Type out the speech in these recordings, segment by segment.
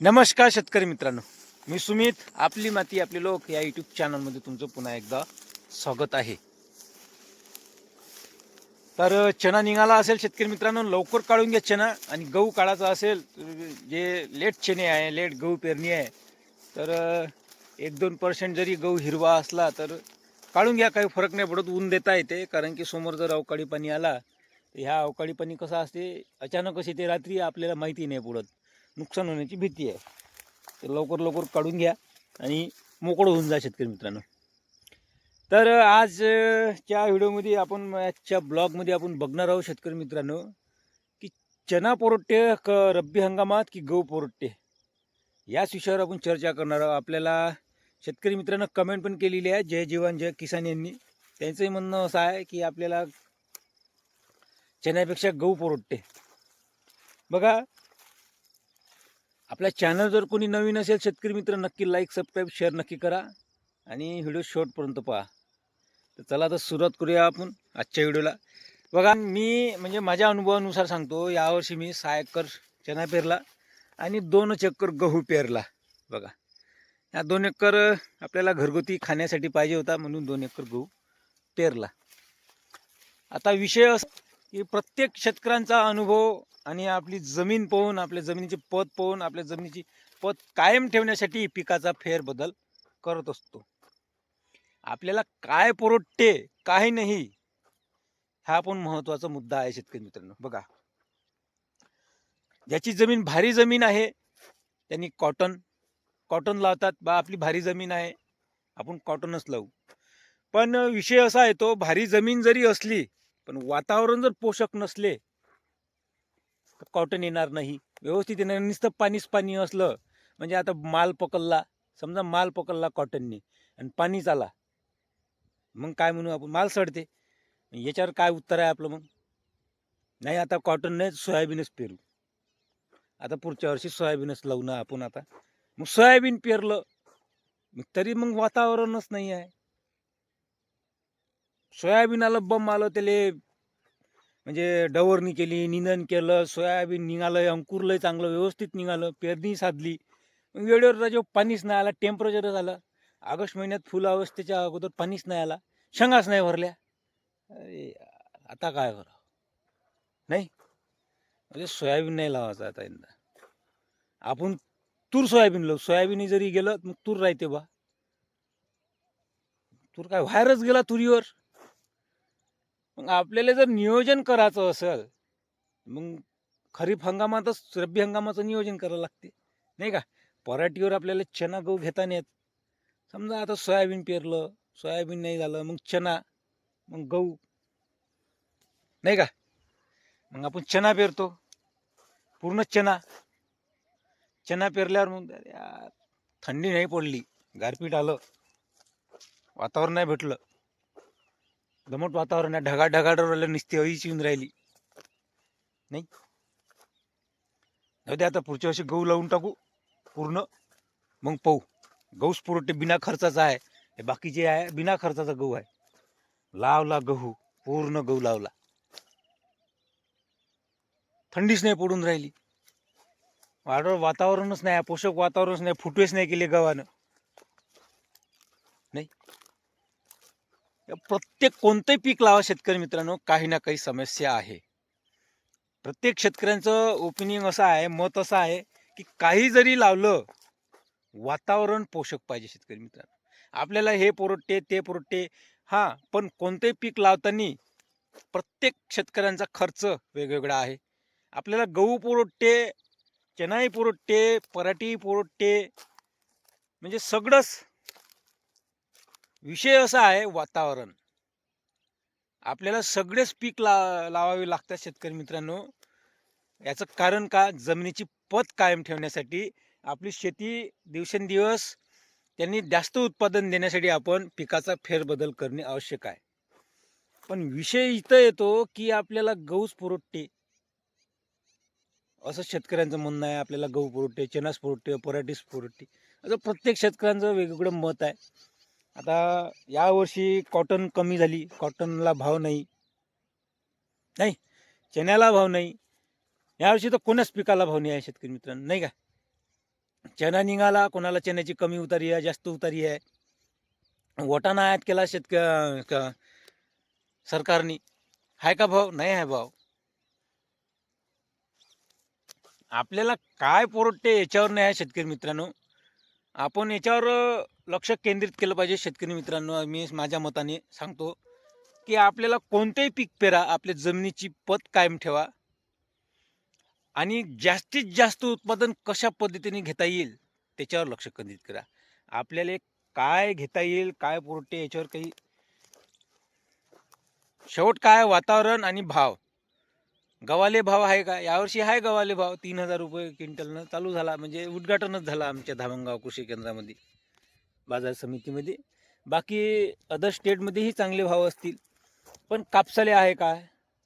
नमस्कार शेतकरी मित्रांनो. मी सुमित आपली माती आपले लोक या युट्यूब चॅनलमध्ये तुमचं पुन्हा एकदा स्वागत आहे. तर चना निघाला असेल शेतकरी मित्रांनो लवकर काढून घ्या चना आणि गहू काढायचा असेल जे लेट चणे आहे लेट गहू पेरणी आहे तर एक दोन पर्सेंट जरी गहू हिरवा असला तर काढून घ्या. काही फरक नाही पडत ऊन देता येते. कारण की समोर जर अवकाळी पाणी आला तर ह्या अवकाळी पाणी कसं असते? अचानकच येते रात्री आपल्याला माहिती नाही पडत. नुकसान होण्याची भीती आहे. तर लवकर लवकर काढून घ्या आणि मोकळं होऊन जा शेतकरी मित्रांनो. तर आजच्या व्हिडिओमध्ये आपण आजच्या ब्लॉगमध्ये आपण बघणार आहोत शेतकरी मित्रांनो की चना पोरट्टे क रब्बी हंगामात की गहू पोरट्टे? याच विषयावर आपण चर्चा करणार आहोत. आपल्याला शेतकरी मित्रांनो कमेंट पण केलेली आहे. जय जीवन जय किसान यांनी. त्यांचंही म्हणणं असं आहे की आपल्याला चण्यापेक्षा गहू पोरट्टे. बघा आपला चॅनल जर कोणी नवीन असेल शेतकरी मित्र नक्की लाईक सबस्क्राईब शेअर नक्की करा. आणि व्हिडिओ शॉर्टपर्यंत पहा. तर चला आता सुरुवात करूया आपण आजच्या व्हिडिओला बघा मी म्हणजे माझ्या अनुभवानुसार सांगतो यावर्षी मी सहा एकर चना पेरला आणि दोनच चक्कर गहू पेरला. बघा या दोन एकर आपल्याला घरगुती खाण्यासाठी पाहिजे होता म्हणून दोन एकर गहू पेरला. आता विषय असा की प्रत्येक शेतकऱ्यांचा अनुभव आणि आपली जमीन पाहून आपल्या जमिनीचे पद पाहून आपल्या जमिनीची पद कायम ठेवण्यासाठी पिकाचा फेरबदल करत असतो. आपल्याला काय परवडते काय नाही हा पण महत्त्वाचा मुद्दा आहे शेतकरी मित्रांनो. बघा. ज्याची जमीन भारी जमीन आहे त्यांनी कॉटन कॉटन लावतात. बा आपली भारी जमीन आहे आपण कॉटनच लावू. पण विषय असा आहे तो भारी जमीन जरी असली पण वातावरण जर पोषक नसले तर कॉटन येणार नाही. व्यवस्थित येणार नुसतं पाणीच पाणी असलं म्हणजे आता माल पकडला समजा माल पकडला कॉटनने आणि पाणीच आला मग काय म्हणू आपण? माल सडते. याच्यावर काय उत्तर आहे आपलं मग? नाही आता कॉटन नाही सोयाबीनच पेरू. आता पुढच्या वर्षी सोयाबीनच लावू ना आपण आता. मग सोयाबीन पेरलं मग तरी मग वातावरणच नाही आहे. सोयाबीन आलं बम आलं त्याले म्हणजे डवरणी केली निंदन केलं सोयाबीन निघालं अंकुरलंय चांगलं व्यवस्थित निघालं पेरणी साधली. वेळेवर त्याच्यावर पाणीच नाही आला टेम्परेचर झालं. ऑगस्ट महिन्यात फुल अवस्थेच्या अगोदर पाणीच नाही आला. शेंगाच नाही भरल्या. अरे आता काय करावं? नाही? म्हणजे सोयाबीन नाही लावायचं आता यंदा. आपण तूर सोयाबीन लावू. सोयाबीन जरी गेलं मग तूर राहते बा. तूर काय व्हायरच गेला तुरीवर? मग आपल्याला जर नियोजन करायचं असेल मग खरीप हंगामातच रब्बी हंगामाचं नियोजन करावं लागते नाही का? पराठीवर आपल्याला चना गहू घेता येत. समजा आता सोयाबीन पेरलं सोयाबीन नाही झालं मग चना मग गहू नाही का? मग आपण चना पेरतो पूर्ण चना. चना पेरल्यावर मग यार थंडी नाही पडली गारपीट आलं वातावरण नाही भेटलं. दमट वातावरण आहे ढगा ढगाडवर नुसती अळीच येऊन राहिली. नाही? जाऊ दे आता पुढच्या वर्षी गहू लावून टाकू पूर्ण. मग पाहू. गहूच पुरवठे बिना खर्चाचा आहे. हे बाकीचे आहे बिना खर्चाचा गहू आहे. लावला गहू पूर्ण गहू लावला. थंडीच नाही पडून राहिली. वाढ वातावरणच नाही पोषक वातावरणच नाही फुटवेच नाही केले गव्हानं. नाही? प्रत्येक कोणतंही पीक लावा शेतकरी मित्रांनो काही ना काही समस्या आहे. प्रत्येक शेतकऱ्यांचं ओपिनियन असं आहे मत असं आहे की काही जरी लावलं वातावरण पोषक पाहिजे शेतकरी मित्रांनो. आपल्याला हे पुरवते ते पुरवते हां पण कोणतेही पीक लावताना प्रत्येक शेतकऱ्यांचा खर्च वेगवेगळा आहे. आपल्याला गहू पुरवते चनाई पोरटते पराठी पोरटते म्हणजे सगळंच विषय असा आहे वातावरण. आपल्याला सगळेच पीक ला लावावे लागतात शेतकरी मित्रांनो. याचं कारण का? जमिनीची पत कायम ठेवण्यासाठी आपली शेती दिवसेंदिवस त्यांनी जास्त उत्पादन देण्यासाठी आपण पिकाचा फेरबदल करणे आवश्यक आहे. पण विषय इथं येतो की आपल्याला गहूच पुरवठते असं शेतकऱ्यांचं म्हणणं आहे आपल्याला गहू पुरवठते चनास पुरवठते पराठीस पुरवठते असं प्रत्येक शेतकऱ्यांचं वेगवेगळं मत आहे. आता यावर्षी कॉटन कमी झाली. कॉटनला भाव नाही. नाही चण्याला भाव नाही. यावर्षी तर कोणाच पिकाला भाव नाही आहे शेतकरी मित्रांनो नाही का? चना निघाला कोणाला चण्याची कमी उतारी आहे जास्त उतारी आहे. वटाणा आयात केला शेतक सरकारने. आहे का भाव? नाही आहे भाव. आपल्याला काय पोरटते याच्यावर नाही आहे शेतकरी मित्रांनो? आपण याच्यावर लक्ष केंद्रित केलं पाहिजे शेतकरी मित्रांनो मी माझ्या मताने सांगतो की आपल्याला कोणतेही पीक पेरा आपल्या जमिनीची पत कायम ठेवा आणि जास्तीत जास्त उत्पादन कशा पद्धतीने घेता येईल त्याच्यावर लक्ष केंद्रित करा. आपल्याला काय घेता येईल काय पुरवठे याच्यावर काही शेवट काय वातावरण आणि भाव. गव्हाले भाव आहे का? यावर्षी आहे गव्हाले भाव तीन हजार रुपये क्विंटलनं चालू झाला म्हणजे उद्घाटनच झालं आमच्या धामणगाव कृषी केंद्रामध्ये. बाजार समितीमध्ये. बाकी अदर स्टेटमध्येही चांगले भाव असतील. पण कापसाले आहे काय?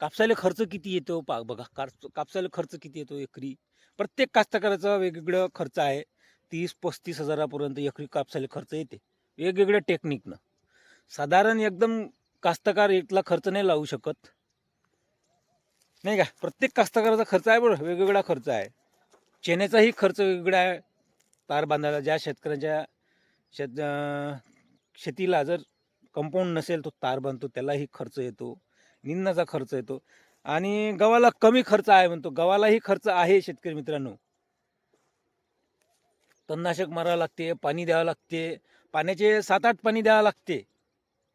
कापसाले खर्च किती येतो? पा बघा काप कापसाला खर्च किती येतो एकरी? प्रत्येक कास्तकाराचा वेगवेगळं खर्च आहे. तीस पस्तीस हजारापर्यंत एकरी कापसाला खर्च येते. वेगवेगळ्या टेक्निकनं साधारण एकदम कास्तकार एकला खर्च नाही लावू शकत. नाही का? प्रत्येक कास्तकाराचा खर्च आहे बरं वेगवेगळा खर्च आहे. चेन्याचाही खर्च वेगवेगळा आहे. तार बांधायला ज्या शेतकऱ्यांच्या शेत शेतीला जर कंपाऊंड नसेल तो तार बांधतो त्यालाही खर्च येतो निंदाचा खर्च येतो आणि गव्हाला कमी खर्च आहे म्हणतो गव्हालाही खर्च आहे शेतकरी मित्रांनो. तणनाशक मारावं लागते पाणी द्यावं लागते पाण्याचे सात आठ पाणी द्यावं लागते.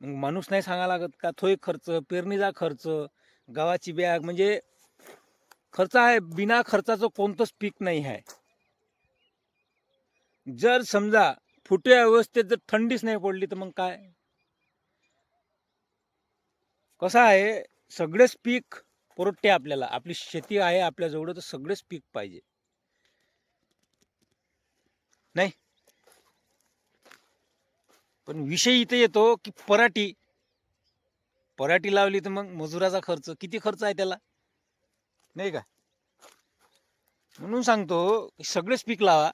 मग माणूस नाही सांगा लागत का थोय खर्च पेरणीचा खर्च गव्हाची बॅग म्हणजे खर्च आहे बिना खर्चाचं कोणतंच पीक नाही आहे. जर समजा फुट्या अवस्थेत जर थंडीच नाही पडली तर मग काय? कसं आहे सगळेच पीक परवडते आपल्याला. आपली शेती आहे आपल्याजवळ तर सगळेच पीक पाहिजे. नाही? पण विषय इथे येतो की पराठी. पराठी लावली तर मग मजुराचा खर्च किती खर्च आहे त्याला? नाही का? म्हणून सांगतो की सगळेच पीक लावा.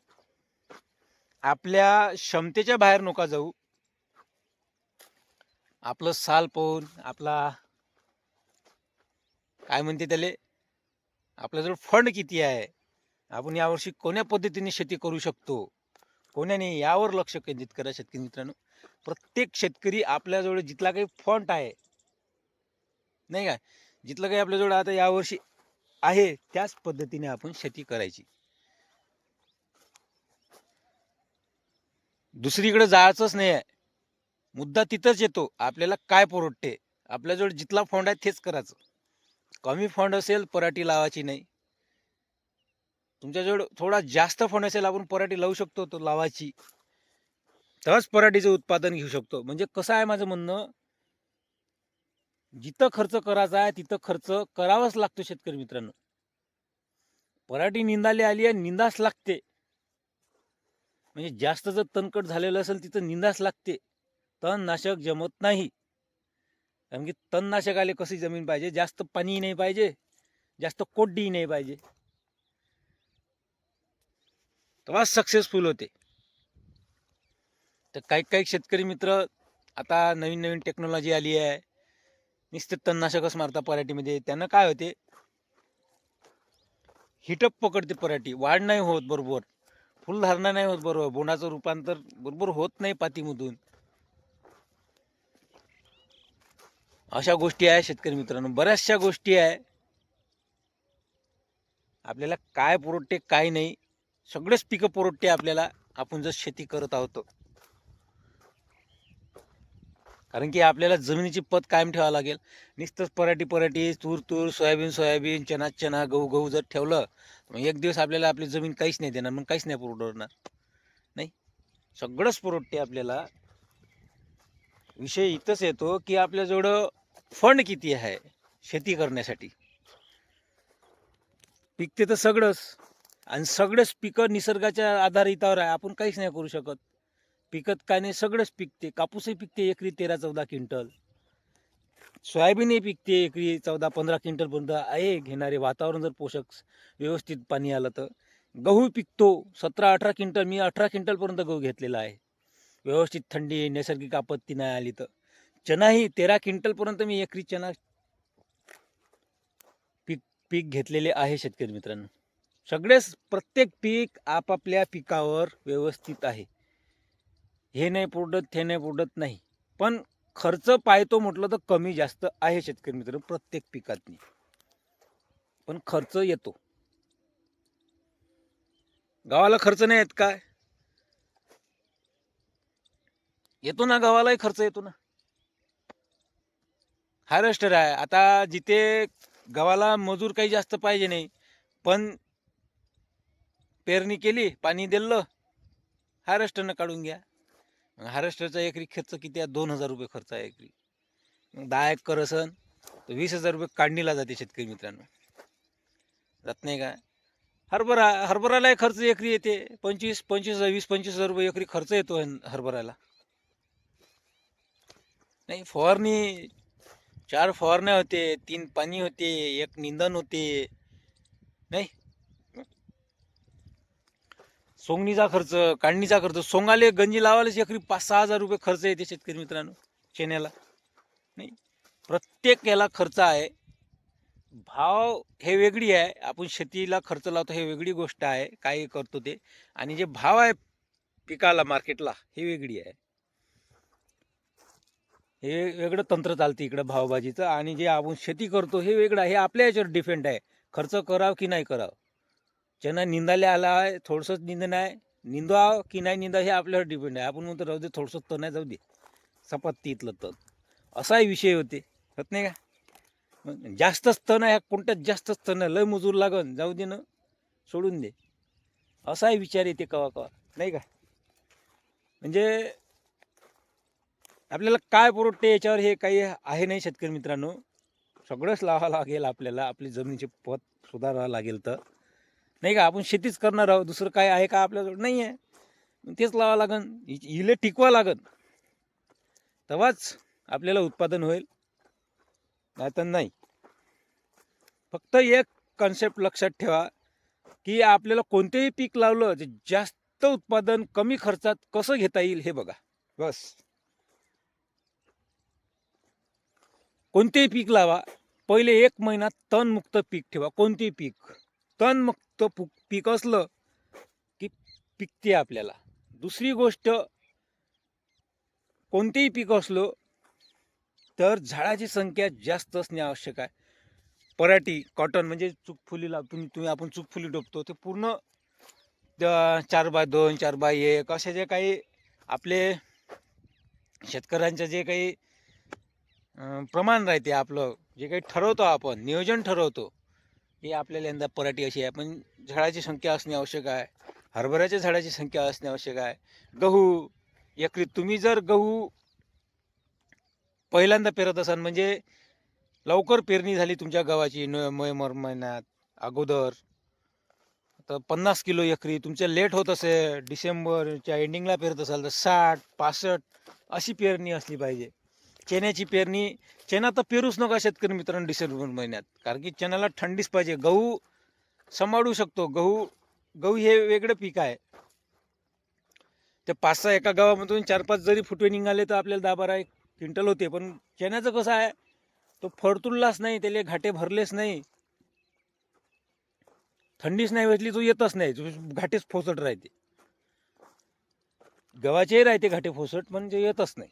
आपल्या क्षमतेच्या बाहेर नका जाऊ. आपलं साल पाहून आपला काय म्हणते त्याले? आपल्याजवळ फंड किती आहे? आपण यावर्षी कोण्या पद्धतीने शेती करू शकतो? कोण्याने यावर लक्ष केंद्रित करा शेतकरी मित्रांनो. प्रत्येक शेतकरी आपल्याजवळ जिथला काही फंड आहे नाही का? जिथलं काही आपल्याजवळ आता यावर्षी आहे त्याच पद्धतीने आपण शेती करायची. दुसरीकडे जायचंच नाही आहे. मुद्दा तिथंच येतो आपल्याला काय परवडते आपल्याजवळ जिथला फंड आहे तेच करायचं. कमी फंड असेल पराठी लावायची नाही. तुमच्याजवळ थोडा जास्त फंड असेल आपण पराठी लावू शकतो तो लावायची. तरच पराठीचं उत्पादन घेऊ शकतो. म्हणजे कसं आहे माझं म्हणणं? जिथं खर्च करायचा आहे तिथं खर्च करावाच लागतो शेतकरी मित्रांनो. पराठी निंदाली आली आहे निंदाच लागते. म्हणजे जास्त जर तणकट झालेलं असेल तिथं निंदाच लागते. तणनाशक जमत नाही. कारण की तणनाशक आले कशी जमीन पाहिजे? जास्त पाणी नाही पाहिजे जास्त कोड्डी नाही पाहिजे. तेव्हा सक्सेसफुल होते. तर काही काही शेतकरी मित्र आता नवीन नवीन टेक्नॉलॉजी आली आहे. नुसते तणनाशकच मारता पराठीमध्ये. त्यानं काय होते? हिटअप पकडते पराठी. वाढ नाही होत बरोबर. फुलधारणा नाही होत बरोबर. बोंडाचं रूपांतर बरोबर होत नाही पातीमधून. अशा गोष्टी आहे शेतकरी मित्रांनो. बऱ्याचशा गोष्टी आहे. आपल्याला काय पुरवठे काय नाही सगळेच पिकं पुरवठे आपल्याला आपण जर शेती करत आहोत कारण की आपल्याला जमिनीची पत कायम ठेवावं लागेल. नुसतंच पराठी पराठी तूर तूर सोयाबीन सोयाबीन चना चना गहू गहू जर ठेवलं मग एक दिवस आपल्याला आपली जमीन काहीच नाही देणार मग काहीच नाही पुरवणार. नाही? सगळंच पुरवठते आपल्याला विषय इथंच येतो की आपल्याजवळ फंड किती आहे शेती करण्यासाठी? पिकते तर सगळंच. आणि सगळंच पिकं निसर्गाच्या आधारितावर आहे. आपण काहीच नाही करू शकत. पिकत काय नाही सगळंच पिकते. कापूसही पिकते एकरी तेरा चौदा क्विंटल. सोयाबीनही पिकते एकरी चौदा पंधरा क्विंटलपर्यंत आहे. घेणारे वातावरण जर पोषक व्यवस्थित पाणी आलं तर. गहू पिकतो सतरा अठरा क्विंटल मी अठरा क्विंटलपर्यंत गहू घेतलेला आहे. व्यवस्थित थंडी नैसर्गिक आपत्ती नाही आली तर. चनाही तेरा क्विंटलपर्यंत मी एकरी चना पीक पीक घेतलेले आहे शेतकरी मित्रांनो. सगळेच प्रत्येक पीक आपापल्या पिकावर व्यवस्थित आहे. हे नाही पुरडत हे नाही पुरडत नाही. पण खर्च पाहतो म्हटलं तर कमी जास्त आहे शेतकरी मित्र प्रत्येक पिकातनी. पण खर्च येतो. गावाला खर्च नाही येत काय? येतो ना गावालाही खर्च येतो ना. हार्वेस्टर आहे. आता जिथे गव्हाला मजूर काही जास्त पाहिजे नाही पण पेरणी केली पाणी दिलं हार्वेस्टरनं काढून घ्या. हार्वेस्टरचा एकरी खर्च किती आहे? दोन हजार रुपये खर्च आहे एकरी. मग दहा एकर असन तर वीस हजार रुपये काढणीला जाते शेतकरी मित्रांनो. जात नाही का? हरभरा हरभरालाही खर्च एकरी येते. पंचवीस पंचवीस हजार वीस पंचवीस हजार रुपये एकरी खर्च येतो हरभऱ्याला नाही फवारणी चार फवारण्या होते तीन पाणी होते एक निंदन होते. नाही सोंगणीचा खर्च काढणीचा खर्च. सोंगाले गंजी लावायलाच एकरी पाच सहा हजार रुपये खर्च येते शेतकरी मित्रांनो चेन्याला. नाही? प्रत्येक याला खर्च आहे. भाव हे वेगळी आहे. आपण शेतीला खर्च लावतो हे वेगळी गोष्ट आहे. काय करतो ते. आणि जे भाव आहे पिकाला मार्केटला हे वेगळी आहे. हे वेगळं तंत्र चालतं इकडं भावभाजीचं आणि जे आपण शेती करतो हे वेगळं आहे. हे आपल्या याच्यावर डिपेंड आहे. खर्च करावं की नाही करावं? ज्यांना निंदाले आला आहे थोडंसंच निंदन आहे. निंदाव की नाही निंदा हे आपल्यावर डिपेंड आहे. आपण म्हणतो राहू दे थोडंसं तण आहे जाऊ दे. सपात्ती इथलं तण. असाही विषय होते. होत नाही का? मग जास्तच तण आहे कोणत्याच जास्तच तण आहे? लय मजूर लागन जाऊ दे ना. सोडून दे. असाही विचार येते कवा कवा नाही का? म्हणजे आपल्याला काय पुरवठते याच्यावर हे काही आहे नाही शेतकरी मित्रांनो. सगळंच लावावं लागेल आपल्याला. आपली जमिनीचे पत सुधारावं लागेल तर. नाही का? आपण शेतीच करणार आहोत. दुसरं काय आहे का आपल्याजवळ? नाही आहे तेच लावा लागन. हि- हिले टिकवा लागन. तेव्हाच आपल्याला उत्पादन होईल. नाही तर नाही. फक्त एक कन्सेप्ट लक्षात ठेवा की आपल्याला कोणतेही पीक लावलं जे जास्त उत्पादन कमी खर्चात कसं घेता येईल हे बघा. बस. कोणतेही पीक लावा. पहिले एक महिना तणमुक्त पीक ठेवा. कोणतेही पीक. तणमुक्त पु- पीक असलं की पिकते आपल्याला. दुसरी गोष्ट कोणतेही पीक असलो तर झाडाची संख्या जास्त असणे आवश्यक आहे. पराठी कॉटन म्हणजे चुकफुलीला तुम्ही तुम्ही आपण चुकफुली डोबतो ते पूर्ण चार बाय दोन चार बाय एक असे जे काही आपले शेतकऱ्यांचं जे काही प्रमाण राहते आपलं जे काही ठरवतो आपण नियोजन ठरवतो हे आपल्याला यंदा पराठी अशी आहे. पण झाडाची संख्या असणे आवश्यक आहे. हरभऱ्याच्या झाडाची संख्या असणे आवश्यक आहे. गहू एकरी तुम्ही जर गहू पहिल्यांदा पेरत असाल म्हणजे लवकर पेरणी झाली तुमच्या गव्हाची नोव्हेंबर महिन्यात अगोदर तर पन्नास किलो एकरी तुमच्या लेट होत असेल डिसेंबरच्या एंडिंगला पेरत असाल तर साठ पासष्ट अशी पेरणी असली पाहिजे. चण्याची पेरणी चणा तर पेरूच नका शेतकरी मित्रांनो डिसेंबर महिन्यात. कारण की चण्याला थंडीच पाहिजे. गहू सांभाळू शकतो. गहू गहू हे वेगळं पीक आहे. ते पाच सहा एका गावामधून चार पाच जरी फुटवे निघाले तर आपल्याला दहा बारा एक क्विंटल होते. पण चण्याचं कसं आहे तो फडतुललाच नाही त्याला घाटे भरलेच नाही. थंडीच नाही भेटली तो येतच नाही. घाटेच फोसट राहते. गव्हाचेही राहते घाटे फोसट पण ते येतच नाही.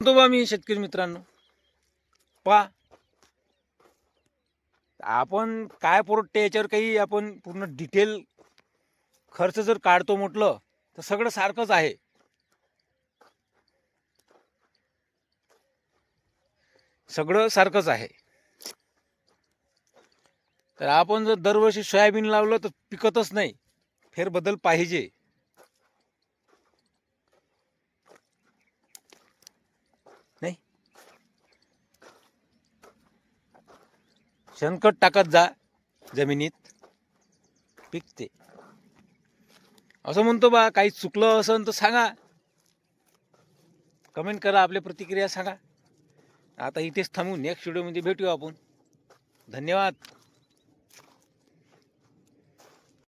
म्हणतो बा मी शेतकरी मित्रांनो. पा आपण काय पुरवते याच्यावर काही आपण पूर्ण डिटेल खर्च जर काढतो म्हटलं तर सगळं सारखंच आहे. सगळं सारखंच आहे. तर आपण जर दरवर्षी सोयाबीन लावलं तर पिकतच नाही. फेरबदल पाहिजे नाही शेणखत टाकत जा जमिनीत पिकते. असं म्हणतो बा काही चुकलं असेल तर सांगा. कमेंट करा आपल्या प्रतिक्रिया सांगा. आता इथेच थांबू नेक्स्ट व्हिडिओमध्ये भेटू आपण. धन्यवाद.